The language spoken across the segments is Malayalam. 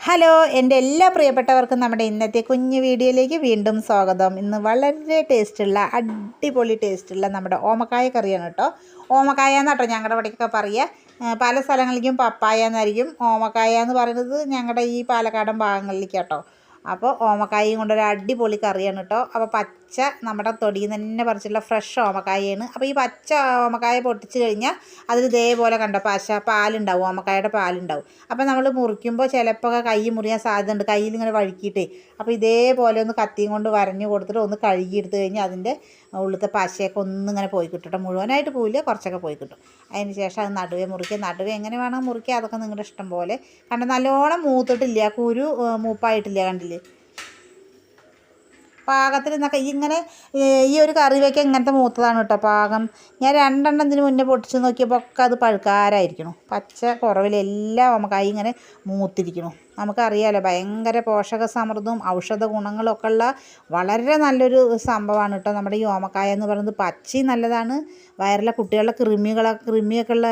ഹലോ എന്റെ എല്ലാ പ്രിയപ്പെട്ടവർക്കും നമ്മുടെ ഇന്നത്തെ കുഞ്ഞ് വീഡിയോയിലേക്ക് വീണ്ടും സ്വാഗതം. ഇന്ന് വളരെ ടേസ്റ്റുള്ള അടിപൊളി ടേസ്റ്റുള്ള നമ്മുടെ ഓമക്കായ കറിയാണ് കേട്ടോ. ഓമക്കായ എന്ന് കേട്ടോ ഞങ്ങളുടെ ഇവിടെയൊക്കെ പറയുക പല സ്ഥലങ്ങളിലേക്കും പപ്പായ എന്നായിരിക്കും. ഓമക്കായ എന്ന് പറയുന്നത് ഞങ്ങളുടെ ഈ പാലക്കാടൻ ഭാഗങ്ങളിലേക്ക് കേട്ടോ അപ്പോൾ ഓമക്കായും കൊണ്ടൊരു അടിപൊളി കറിയാണ് കേട്ടോ. അപ്പോൾ പച്ച നമ്മുടെ തൊടിയിൽ നിന്ന് തന്നെ പറിച്ചിട്ടുള്ള ഫ്രഷ് ഓമക്കായാണ് അപ്പോൾ ഈ പച്ച ഓമക്കായ പൊട്ടിച്ച് കഴിഞ്ഞാൽ അതിൽ ഇതേപോലെ കണ്ടോ പശ പാലുണ്ടാവും ഓമക്കായയുടെ പാലുണ്ടാവും. അപ്പോൾ നമ്മൾ മുറിക്കുമ്പോൾ ചിലപ്പോൾ കൈ മുറിയാൻ സാധ്യതയുണ്ട്. കയ്യിൽ ഇങ്ങനെ വഴുക്കിയിട്ടേ. അപ്പോൾ ഇതേപോലെ ഒന്ന് കത്തിയും കൊണ്ട് വരഞ്ഞു കൊടുത്തിട്ട് ഒന്ന് കഴുകിയെടുത്ത് കഴിഞ്ഞാൽ അതിന്റെ ഉള്ളിലത്തെ പശയൊക്കെ ഒന്നിങ്ങനെ പോയി കിട്ടും മുഴുവനായിട്ട് പോയില്ല കുറച്ചൊക്കെ പോയി കിട്ടും. അതിന് ശേഷം അത് നടുവേ മുറിക്കുക. നടുവേ എങ്ങനെ വേണം മുറിക്കുക. അതൊക്കെ നിങ്ങളുടെ ഇഷ്ടം പോലെ. കണ്ട നല്ലോണം മൂത്തിട്ടില്ല. കുരു മൂപ്പായിട്ടില്ല കണ്ടില്ലേ? പാകത്തിൽ നിന്നൊക്കെ ഇങ്ങനെ ഈ ഒരു കറി വയ്ക്കാൻ ഇങ്ങനത്തെ മൂത്തതാണ് കേട്ടോ പാകം. ഞാൻ രണ്ടെണ്ണം ഇതിന് മുന്നേ പൊട്ടിച്ച് നോക്കിയപ്പോൾ ഒക്കെ അത് പഴുക്കാരായിരിക്കണം. പച്ച കുറവിലെല്ലാം നമുക്കായി ഇങ്ങനെ മൂത്തിരിക്കണം. നമുക്കറിയാലോ ഭയങ്കര പോഷക സമൃദ്ധവും ഔഷധ ഗുണങ്ങളൊക്കെ ഉള്ള വളരെ നല്ലൊരു സംഭവമാണ് കേട്ടോ നമ്മുടെ ഈ ഓമക്കായ എന്ന് പറയുന്നത്. പച്ചി നല്ലതാണ്. വയറിലെ കുട്ടികളുടെ കൃമികളെ കൃമിയൊക്കെ ഉള്ള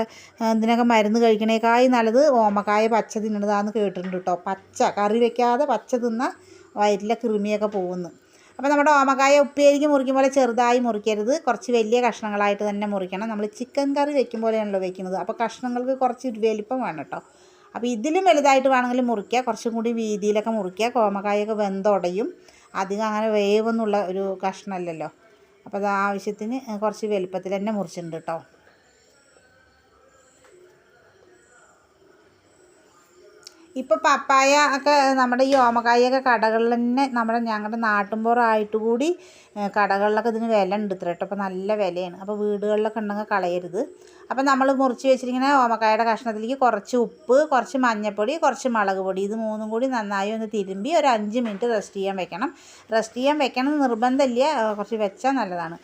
ഇതിനൊക്കെ മരുന്ന് കഴിക്കണേക്കായി നല്ലത് ഓമക്കായ പച്ച തിന്നണതാന്ന് കേട്ടിട്ടുണ്ട് കേട്ടോ. പച്ച കറി വെക്കാതെ പച്ച തിന്ന വയറ്റിലെ കൃമിയൊക്കെ പോകുന്നു. അപ്പോൾ നമ്മുടെ ഓമക്കായ ഉപ്പേരിക്ക് മുറിക്കും പോലെ ചെറുതായി മുറിക്കരുത്. കുറച്ച് വലിയ കഷ്ണങ്ങളായിട്ട് തന്നെ മുറിക്കണം. നമ്മൾ ചിക്കൻ കറി വെക്കും പോലെയാണല്ലോ വെക്കുന്നത്. അപ്പോൾ കഷ്ണങ്ങൾക്ക് കുറച്ച് വലിപ്പം വേണം കേട്ടോ. അപ്പോൾ ഇതിലും വലുതായിട്ട് വേണമെങ്കിൽ മുറിക്കുക. കുറച്ചും കൂടി വീതിയിലൊക്കെ മുറിക്കുക. ഓമക്കായൊക്കെ വെന്തുടയും. അധികം അങ്ങനെ വേവെന്നുള്ള ഒരു കഷ്ണമല്ലല്ലോ. അപ്പോൾ അത് ആവശ്യത്തിന് കുറച്ച് വലുപ്പത്തിൽ തന്നെ മുറിച്ചിട്ടുണ്ട് കേട്ടോ. ഇപ്പോൾ പപ്പായ ഒക്കെ നമ്മുടെ ഈ ഓമക്കായൊക്കെ കടകളിൽ തന്നെ നമ്മുടെ ഞങ്ങളുടെ നാട്ടുമ്പുറമായിട്ട് കൂടി കടകളിലൊക്കെ ഇതിന് വില ഉണ്ട് ഇത്ര. കേട്ടോ അപ്പോൾ നല്ല വിലയാണ്. അപ്പോൾ വീടുകളിലൊക്കെ ഉണ്ടെങ്കിൽ കളയരുത്. അപ്പോൾ നമ്മൾ മുറിച്ച് വെച്ചിരിക്കുന്ന ഓമക്കായയുടെ കഷ്ണത്തിലേക്ക് കുറച്ച് ഉപ്പ് കുറച്ച് മഞ്ഞൾപ്പൊടി കുറച്ച് മുളക് പൊടി ഇത് മൂന്നും കൂടി നന്നായി ഒന്ന് തിരുമ്പി ഒരു അഞ്ച് മിനിറ്റ് റെസ്റ്റ് ചെയ്യാൻ വെക്കണം. റെസ്റ്റ് ചെയ്യാൻ വെക്കണം നിർബന്ധമില്ല കുറച്ച് വെച്ചാൽ നല്ലതാണ്.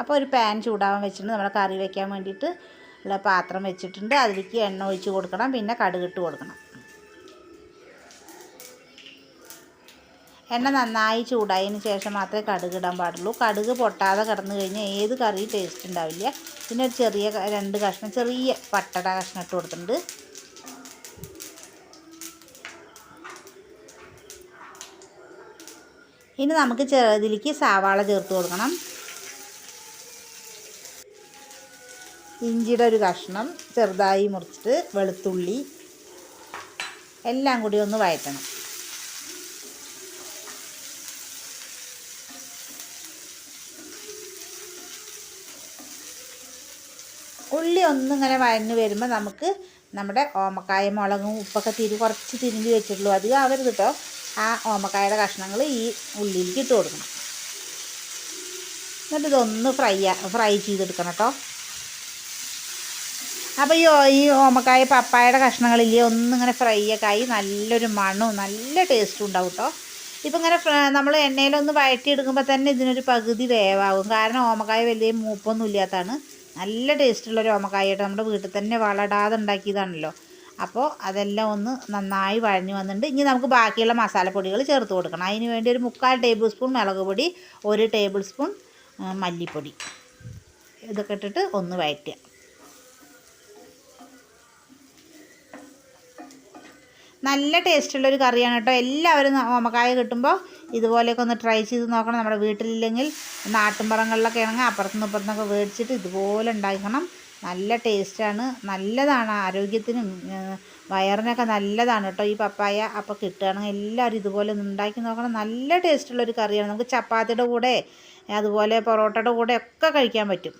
അപ്പോൾ ഒരു പാൻ ചൂടാവാൻ വെച്ചിട്ടുണ്ട്. നമ്മൾ കറി വയ്ക്കാൻ വേണ്ടിയിട്ട് ഉള്ള പാത്രം വെച്ചിട്ടുണ്ട്. അതിലേക്ക് എണ്ണ ഒഴിച്ച് കൊടുക്കണം. പിന്നെ കടുകിട്ട് കൊടുക്കണം. എണ്ണ നന്നായി ചൂടായതിന് ശേഷം മാത്രമേ കടുക് ഇടാൻ പാടുള്ളൂ. കടുക് പൊട്ടാതെ കിടന്നു കഴിഞ്ഞാൽ ഏത് കറി ടേസ്റ്റ് ഉണ്ടാവില്ല. പിന്നെ ഒരു ചെറിയ രണ്ട് കഷ്ണം ചെറിയ പട്ടട കഷ്ണം ഇട്ട് കൊടുത്തിട്ടുണ്ട്. ഇനി നമുക്ക് ചെറുതിലേക്ക് സവാള ചേർത്ത് കൊടുക്കണം. ഇഞ്ചിയുടെ ഒരു കഷ്ണം ചെറുതായി മുറിച്ചിട്ട് വെളുത്തുള്ളി എല്ലാം കൂടി ഒന്ന് വഴറ്റണം ഉള്ളി ഒന്നിങ്ങനെ വഴന്ന് വരുമ്പോൾ നമുക്ക് നമ്മുടെ ഓമക്കായ മുളകും ഉപ്പൊക്കെ തിരി കുറച്ച് തിരിഞ്ഞ് വെച്ചിട്ടുള്ളൂ. അധികം ആവരുത് കേട്ടോ ആ ഓമക്കായുടെ കഷ്ണങ്ങൾ ഈ ഉള്ളിയിലേക്ക് ഇട്ട് കൊടുക്കണം. എന്നിട്ട് ഇതൊന്ന് ഫ്രൈ ഫ്രൈ ചെയ്തെടുക്കണം കേട്ടോ അപ്പോൾ ഈ ഈ ഓമക്കായ പപ്പായയുടെ കഷ്ണങ്ങളില്ലേ ഒന്നിങ്ങനെ ഫ്രൈ ഒക്കെ ആയി നല്ലൊരു മണവും നല്ല ടേസ്റ്റും ഉണ്ടാവും കേട്ടോ ഇപ്പം ഇങ്ങനെ നമ്മൾ എണ്ണയിലൊന്ന് വഴറ്റിയെടുക്കുമ്പോൾ തന്നെ ഇതിനൊരു പകുതി വേവാകും കാരണം ഓമക്കായ വലിയ മൂപ്പൊന്നും ഇല്ലാത്തതാണ്. നല്ല ടേസ്റ്റുള്ളൊരു ഓമക്കായ കേട്ടോ നമ്മുടെ വീട്ടിൽ തന്നെ വളടാതെ ഉണ്ടാക്കിയതാണല്ലോ. അപ്പോൾ അതെല്ലാം ഒന്ന് നന്നായി വഴഞ്ഞു വന്നിട്ടുണ്ട്. ഇനി നമുക്ക് ബാക്കിയുള്ള മസാലപ്പൊടികൾ ചേർത്ത് കൊടുക്കണം. അതിന് വേണ്ടി ഒരു മുക്കാൽ ടേബിൾ സ്പൂൺ മുളക് പൊടി ഒരു ടേബിൾ സ്പൂൺ മല്ലിപ്പൊടി. ഇതൊക്കെ ഇട്ടിട്ട് ഒന്ന് വഴറ്റുക. നല്ല ടേസ്റ്റുള്ളൊരു കറിയാണ് കേട്ടോ. എല്ലാവരും ഓമക്കായ കിട്ടുമ്പോൾ ഇതുപോലെയൊക്കെ ഒന്ന് ട്രൈ ചെയ്ത് നോക്കണം. നമ്മുടെ വീട്ടിലില്ലെങ്കിൽ നാട്ടിൻപുറങ്ങളിലൊക്കെ ആണെങ്കിൽ അപ്പുറത്തുനിന്ന് ഇപ്പുറത്തുനിന്നൊക്കെ മേടിച്ചിട്ട് ഇതുപോലെ ഉണ്ടാക്കണം. നല്ല ടേസ്റ്റാണ്. നല്ലതാണ്. ആരോഗ്യത്തിനും വയറിനൊക്കെ നല്ലതാണ് കേട്ടോ. ഈ പപ്പായ അപ്പോൾ കിട്ടുകയാണെങ്കിൽ എല്ലാവരും ഇതുപോലെ ഒന്ന് ഉണ്ടാക്കി നോക്കണം. നല്ല ടേസ്റ്റുള്ളൊരു കറിയാണ്. നമുക്ക് ചപ്പാത്തിയുടെ കൂടെ അതുപോലെ പൊറോട്ടയുടെ കൂടെ ഒക്കെ കഴിക്കാൻ പറ്റും.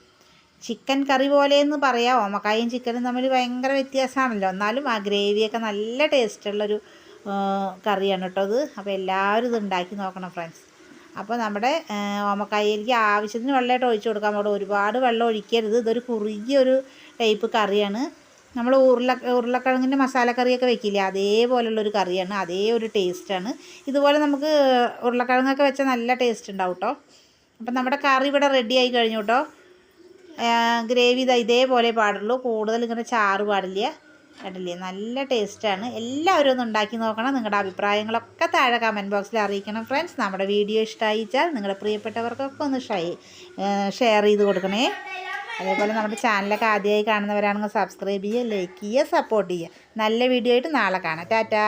ചിക്കൻ കറി പോലെയെന്ന് പറയാം. ഓമക്കായും ചിക്കനും തമ്മിൽ ഭയങ്കര വ്യത്യാസമാണല്ലോ. എന്നാലും ആ ഗ്രേവിയൊക്കെ നല്ല ടേസ്റ്റുള്ളൊരു കറിയാണ് കേട്ടോ അത് അപ്പോൾ എല്ലാവരും ഇത് ഉണ്ടാക്കി നോക്കണം ഫ്രണ്ട്സ്. അപ്പോൾ നമ്മുടെ ഓമക്കായിലേക്ക് ആവശ്യത്തിന് വെള്ളമായിട്ട് ഒഴിച്ചു കൊടുക്കാൻ പാടും ഒരുപാട് വെള്ളം ഒഴിക്കരുത്. ഇതൊരു കുറുകിയ ഒരു ടൈപ്പ് കറിയാണ്. നമ്മൾ ഉരുള ഉരുളക്കിഴങ്ങിന്റെ മസാലക്കറിയൊക്കെ വെക്കില്ലേ? അതേപോലുള്ളൊരു കറിയാണ്. അതേ ഒരു ടേസ്റ്റാണ്. ഇതുപോലെ നമുക്ക് ഉരുളക്കിഴങ്ങൊക്കെ വെച്ചാൽ നല്ല ടേസ്റ്റ് ഉണ്ടാവും കേട്ടോ. അപ്പം നമ്മുടെ കറി ഇവിടെ റെഡി ആയി കഴിഞ്ഞു കേട്ടോ. ഗ്രേവി ഇതാ ഇതേപോലെ പാടുള്ളൂ. കൂടുതൽ ഇങ്ങനെ ചാറ് പാടില്ല കണ്ടില്ലേ നല്ല ടേസ്റ്റാണ് എല്ലാവരും ഒന്ന് ഉണ്ടാക്കി നോക്കണം. നിങ്ങളുടെ അഭിപ്രായങ്ങളൊക്കെ താഴെ കമന്റ് ബോക്സിൽ അറിയിക്കണം ഫ്രണ്ട്സ് നമ്മുടെ വീഡിയോ ഇഷ്ടമായിച്ചാൽ നിങ്ങളുടെ പ്രിയപ്പെട്ടവർക്കൊക്കെ ഒന്ന് ഷൈ ഷെയർ ചെയ്ത് കൊടുക്കണേ. അതേപോലെ നമ്മുടെ ചാനലൊക്കെ ആദ്യമായി കാണുന്നവരാണെങ്കിൽ സബ്സ്ക്രൈബ് ചെയ്യുക ലൈക്ക് ചെയ്യുക സപ്പോർട്ട് ചെയ്യുക. നല്ല വീഡിയോ ആയിട്ട് നാളെ കാണാം. ടാറ്റാ.